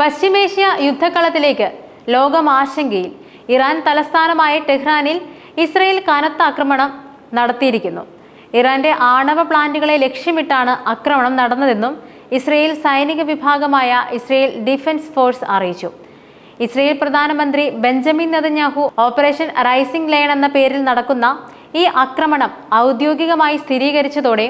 പശ്ചിമേഷ്യ യുദ്ധക്കളത്തിലേക്ക് ലോകം ആശങ്കയിൽ ഇറാൻ തലസ്ഥാനമായ ടെഹ്റാനിൽ ഇസ്രയേൽ കനത്ത ആക്രമണം നടത്തിയിരിക്കുന്നു. ഇറാന്റെ ആണവ പ്ലാന്റുകളെ ലക്ഷ്യമിട്ടാണ് ആക്രമണം നടന്നതെന്നും ഇസ്രയേൽ സൈനിക വിഭാഗമായ ഇസ്രയേൽ ഡിഫൻസ് ഫോഴ്സ് അറിയിച്ചു. ഇസ്രയേൽ പ്രധാനമന്ത്രി Benjamin Netanyahu operation rising lion എന്ന പേരിൽ നടക്കുന്ന ഈ ആക്രമണം ഔദ്യോഗികമായി സ്ഥിരീകരിച്ചതോടെ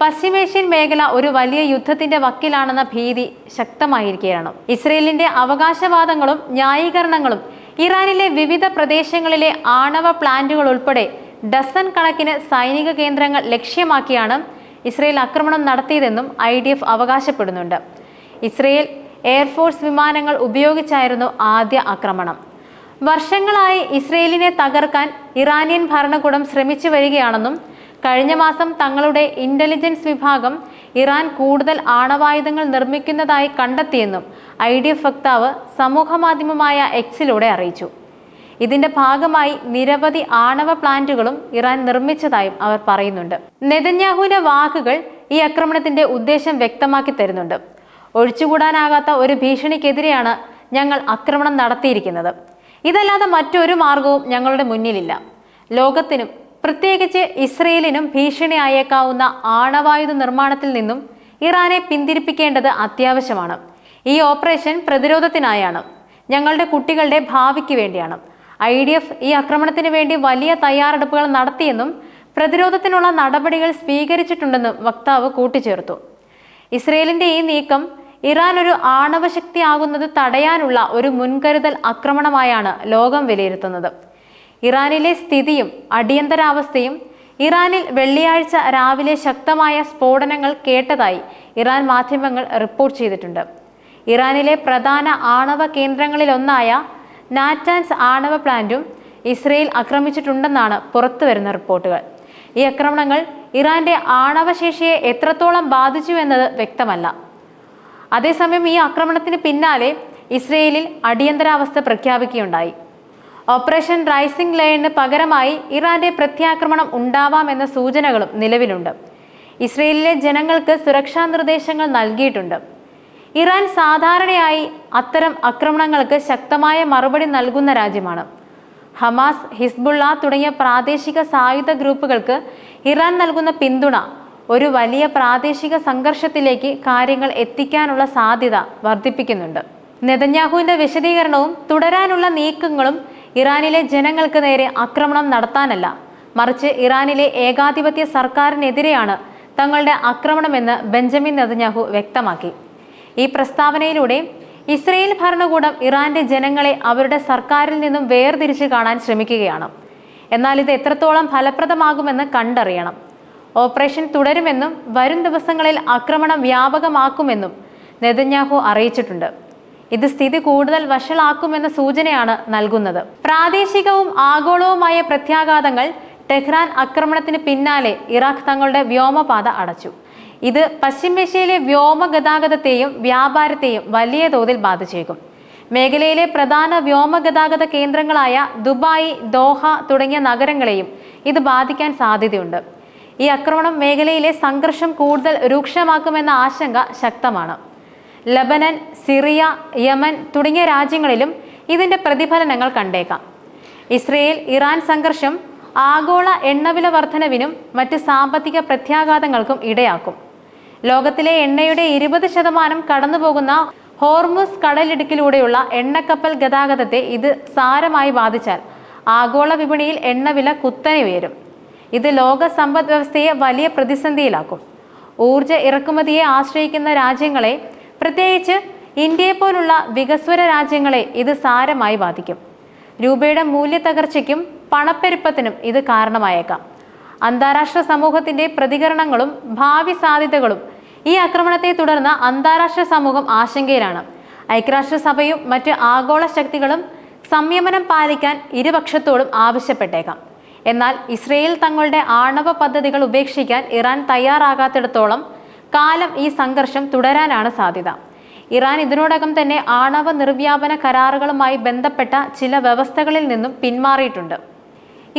പശ്ചിമേഷ്യൻ മേഖല ഒരു വലിയ യുദ്ധത്തിന്റെ വക്കിലാണെന്ന ഭീതി ശക്തമായിരിക്കുകയാണ്. ഇസ്രയേലിന്റെ അവകാശവാദങ്ങളും ന്യായീകരണങ്ങളും ഇറാനിലെ വിവിധ പ്രദേശങ്ങളിലെ ആണവ പ്ലാന്റുകൾ ഉൾപ്പെടെ ഡസൻ കണക്കിന് സൈനിക കേന്ദ്രങ്ങൾ ലക്ഷ്യമാക്കിയാണ് ഇസ്രയേൽ ആക്രമണം നടത്തിയതെന്നും ഐ ഡി എഫ് അവകാശപ്പെടുന്നുണ്ട്. ഇസ്രയേൽ എയർഫോഴ്സ് വിമാനങ്ങൾ ഉപയോഗിച്ചായിരുന്നു ആദ്യ ആക്രമണം. വർഷങ്ങളായി ഇസ്രയേലിനെ തകർക്കാൻ ഇറാനിയൻ ഭരണകൂടം ശ്രമിച്ചു വരികയാണെന്നും കഴിഞ്ഞ മാസം തങ്ങളുടെ ഇന്റലിജൻസ് വിഭാഗം ഇറാൻ കൂടുതൽ ആണവായുധങ്ങൾ നിർമ്മിക്കുന്നതായി കണ്ടെത്തിയെന്നും ഐ ഡി എഫ് വക്താവ് സമൂഹമാധ്യമമായ എക്സിലൂടെ അറിയിച്ചു. ഇതിന്റെ ഭാഗമായി നിരവധി ആണവ പ്ലാന്റുകളും ഇറാൻ നിർമ്മിച്ചതായും അവർ പറയുന്നുണ്ട്. നെതന്യാഹുവിന്റെ വാക്കുകൾ ഈ ആക്രമണത്തിന്റെ ഉദ്ദേശം വ്യക്തമാക്കി തരുന്നുണ്ട്. ഒഴിച്ചുകൂടാനാകാത്ത ഒരു ഭീഷണിക്കെതിരെയാണ് ഞങ്ങൾ ആക്രമണം നടത്തിയിരിക്കുന്നത്. ഇതല്ലാതെ മറ്റൊരു മാർഗവും ഞങ്ങളുടെ മുന്നിലില്ല. ലോകത്തിനും പ്രത്യേകിച്ച് ഇസ്രയേലിനും ഭീഷണിയായേക്കാവുന്ന ആണവായുധ നിർമ്മാണത്തിൽ നിന്നും ഇറാനെ പിന്തിരിപ്പിക്കേണ്ടത് അത്യാവശ്യമാണ്. ഈ ഓപ്പറേഷൻ പ്രതിരോധത്തിനായാണ്. ഞങ്ങളുടെ കുട്ടികളുടെ ഭാവിക്ക് വേണ്ടിയാണ്. ഐ ഡി എഫ് ഈ ആക്രമണത്തിന് വേണ്ടി വലിയ തയ്യാറെടുപ്പുകൾ നടത്തിയെന്നും പ്രതിരോധത്തിനുള്ള നടപടികൾ സ്വീകരിച്ചിട്ടുണ്ടെന്നും വക്താവ് കൂട്ടിച്ചേർത്തു. ഇസ്രയേലിന്റെ ഈ നീക്കം ഇറാൻ ഒരു ആണവശക്തിയാകുന്നത് തടയാനുള്ള ഒരു മുൻകരുതൽ ആക്രമണമായാണ് ലോകം വിലയിരുത്തുന്നത്. ഇറാനിലെ സ്ഥിതിയും അടിയന്തരാവസ്ഥയും ഇറാനിൽ വെള്ളിയാഴ്ച രാവിലെ ശക്തമായ സ്ഫോടനങ്ങൾ കേട്ടതായി ഇറാൻ മാധ്യമങ്ങൾ റിപ്പോർട്ട് ചെയ്തിട്ടുണ്ട്. ഇറാനിലെ പ്രധാന ആണവ കേന്ദ്രങ്ങളിലൊന്നായ നാറ്റാൻസ് ആണവ പ്ലാന്റും ഇസ്രയേൽ ആക്രമിച്ചിട്ടുണ്ടെന്നാണ് പുറത്തുവരുന്ന റിപ്പോർട്ടുകൾ. ഈ ആക്രമണങ്ങൾ ഇറാന്റെ ആണവശേഷിയെ എത്രത്തോളം ബാധിച്ചു എന്നത് വ്യക്തമല്ല. അതേസമയം ഈ ആക്രമണത്തിന് പിന്നാലെ ഇസ്രയേലിൽ അടിയന്തരാവസ്ഥ പ്രഖ്യാപിക്കുകയുണ്ടായി. ഓപ്പറേഷൻ റൈസിംഗ് ലയണിന് പകരമായി ഇറാന്റെ പ്രത്യാക്രമണം ഉണ്ടാവാമെന്ന സൂചനകളും നിലവിലുണ്ട്. ഇസ്രയേലിലെ ജനങ്ങൾക്ക് സുരക്ഷാ നിർദ്ദേശങ്ങൾ നൽകിയിട്ടുണ്ട്. ഇറാൻ സാധാരണയായി അത്തരം ആക്രമണങ്ങൾക്ക് ശക്തമായ മറുപടി നൽകുന്ന രാജ്യമാണ്. ഹമാസ് ഹിസ്ബുള്ള തുടങ്ങിയ പ്രാദേശിക സായുധ ഗ്രൂപ്പുകൾക്ക് ഇറാൻ നൽകുന്ന പിന്തുണ ഒരു വലിയ പ്രാദേശിക സംഘർഷത്തിലേക്ക് കാര്യങ്ങൾ എത്തിക്കാനുള്ള സാധ്യത വർദ്ധിപ്പിക്കുന്നുണ്ട്. നെതന്യാഹുവിന്റെ വിശദീകരണവും തുടരാനുള്ള നീക്കങ്ങളും ഇറാനിലെ ജനങ്ങൾക്ക് നേരെ ആക്രമണം നടത്താനല്ല. മറിച്ച് ഇറാനിലെ ഏകാധിപത്യ സർക്കാരിനെതിരെയാണ് തങ്ങളുടെ ആക്രമണമെന്ന് ബെഞ്ചമിൻ നെതന്യാഹു വ്യക്തമാക്കി. ഈ പ്രസ്താവനയിലൂടെ ഇസ്രയേൽ ഭരണകൂടം ഇറാന്റെ ജനങ്ങളെ അവരുടെ സർക്കാരിൽ നിന്നും വേർതിരിച്ച് കാണാൻ ശ്രമിക്കുകയാണ്. എന്നാൽ ഇത് എത്രത്തോളം ഫലപ്രദമാകുമെന്ന് കണ്ടറിയണം. ഓപ്പറേഷൻ തുടരുമെന്നും വരും ദിവസങ്ങളിൽ ആക്രമണം വ്യാപകമാക്കുമെന്നും നെതന്യാഹു അറിയിച്ചിട്ടുണ്ട്. ഇത് സ്ഥിതി കൂടുതൽ വഷളാക്കുമെന്ന സൂചനയാണ് നൽകുന്നത്. പ്രാദേശികവും ആഗോളവുമായ പ്രത്യാഘാതങ്ങൾ ടെഹ്റാൻ ആക്രമണത്തിന് പിന്നാലെ ഇറാഖ് തങ്ങളുടെ വ്യോമപാത അടച്ചു. ഇത് പശ്ചിമേഷ്യയിലെ വ്യോമ ഗതാഗതത്തെയും വ്യാപാരത്തെയും വലിയ തോതിൽ ബാധിച്ചേക്കും. മേഖലയിലെ പ്രധാന വ്യോമ ഗതാഗത കേന്ദ്രങ്ങളായ ദുബായ് ദോഹ തുടങ്ങിയ നഗരങ്ങളെയും ഇത് ബാധിക്കാൻ സാധ്യതയുണ്ട്. ഈ ആക്രമണം മേഖലയിലെ സംഘർഷം കൂടുതൽ രൂക്ഷമാക്കുമെന്ന ആശങ്ക ശക്തമാണ്. ലബനൻ സിറിയ യമൻ തുടങ്ങിയ രാജ്യങ്ങളിലും ഇതിന്റെ പ്രതിഫലനങ്ങൾ കണ്ടേക്കാം. ഇസ്രയേൽ ഇറാൻ സംഘർഷം ആഗോള എണ്ണവില വർധനവിനും മറ്റ് സാമ്പത്തിക പ്രത്യാഘാതങ്ങൾക്കും ഇടയാക്കും. ലോകത്തിലെ എണ്ണയുടെ ഇരുപത് ശതമാനം കടന്നുപോകുന്ന ഹോർമുസ് കടലിടുക്കിലൂടെയുള്ള എണ്ണക്കപ്പൽ ഗതാഗതത്തെ ഇത് സാരമായി ബാധിച്ചാൽ ആഗോള വിപണിയിൽ എണ്ണവില കുത്തനെ ഉയരും. ഇത് ലോക സമ്പദ് വ്യവസ്ഥയെ വലിയ പ്രതിസന്ധിയിലാക്കും. ഊർജ ഇറക്കുമതിയെ ആശ്രയിക്കുന്ന രാജ്യങ്ങളെ പ്രത്യേകിച്ച് ഇന്ത്യയെ പോലുള്ള വികസ്വര രാജ്യങ്ങളെ ഇത് സാരമായി ബാധിക്കും. രൂപയുടെ മൂല്യത്തകർച്ചയ്ക്കും പണപ്പെരുപ്പത്തിനും ഇത് കാരണമായേക്കാം. അന്താരാഷ്ട്ര സമൂഹത്തിന്റെ പ്രതികരണങ്ങളും ഭാവി സാധ്യതകളും ഈ ആക്രമണത്തെ തുടർന്ന് അന്താരാഷ്ട്ര സമൂഹം ആശങ്കയിലാണ്. ഐക്യരാഷ്ട്രസഭയും മറ്റ് ആഗോള ശക്തികളും സംയമനം പാലിക്കാൻ ഇരുപക്ഷത്തോടും ആവശ്യപ്പെട്ടേക്കാം. എന്നാൽ ഇസ്രയേൽ തങ്ങളുടെ ആണവ പദ്ധതികൾ ഉപേക്ഷിക്കാൻ ഇറാൻ തയ്യാറാകാത്തിടത്തോളം കാലം ഈ സംഘർഷം തുടരാനാണ് സാധ്യത. ഇറാൻ ഇതിനോടകം തന്നെ ആണവ നിർവ്യാപന കരാറുകളുമായി ബന്ധപ്പെട്ട ചില വ്യവസ്ഥകളിൽ നിന്നും പിന്മാറിയിട്ടുണ്ട്.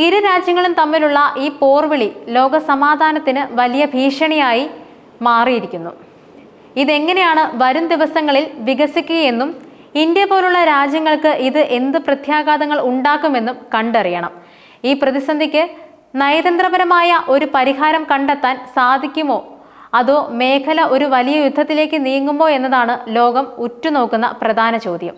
ഇരു രാജ്യങ്ങളും തമ്മിലുള്ള ഈ പോർവിളി ലോക സമാധാനത്തിന് വലിയ ഭീഷണിയായി മാറിയിരിക്കുന്നു. ഇതെങ്ങനെയാണ് വരും ദിവസങ്ങളിൽ വികസിക്കുകയെന്നും ഇന്ത്യ പോലുള്ള രാജ്യങ്ങൾക്ക് ഇത് എന്ത് പ്രത്യാഘാതങ്ങൾ ഉണ്ടാക്കുമെന്നും കണ്ടറിയണം. ഈ പ്രതിസന്ധിക്ക് നയതന്ത്രപരമായ ഒരു പരിഹാരം കണ്ടെത്താൻ സാധിക്കുമോ അതോ മേഖല ഒരു വലിയ യുദ്ധത്തിലേക്ക് നീങ്ങുമോ എന്നതാണ് ലോകം ഉറ്റുനോക്കുന്ന പ്രധാന ചോദ്യം.